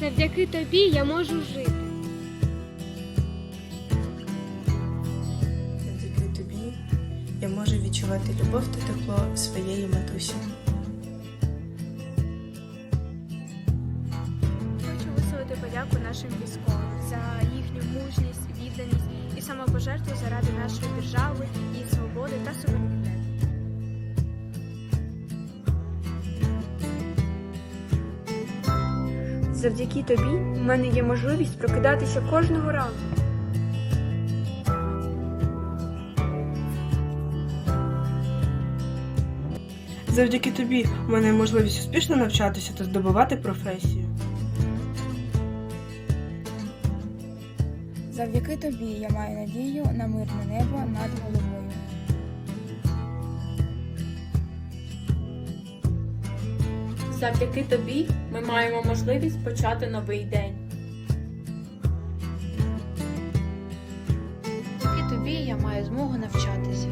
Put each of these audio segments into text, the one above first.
Завдяки тобі я можу жити. Завдяки тобі я можу відчувати любов та тепло своєї матусі. Хочу висловити подяку нашим військовим за їхню мужність, відданість і самопожертву заради нашої держави, її свободи та суверенітету. Завдяки тобі в мене є можливість прокидатися кожного ранку. Завдяки тобі в мене є можливість успішно навчатися та здобувати професію. Завдяки тобі я маю надію на мирне небо над головою. Завдяки тобі ми маємо можливість почати новий день. Завдяки тобі я маю змогу навчатися.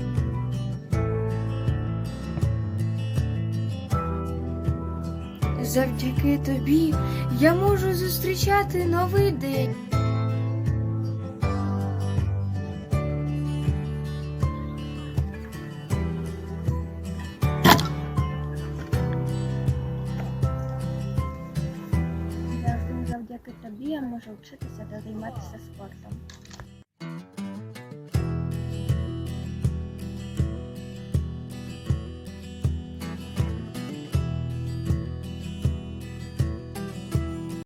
Завдяки тобі я можу зустрічати новий день. Завдяки тобі я можу вчитися та займатися спортом.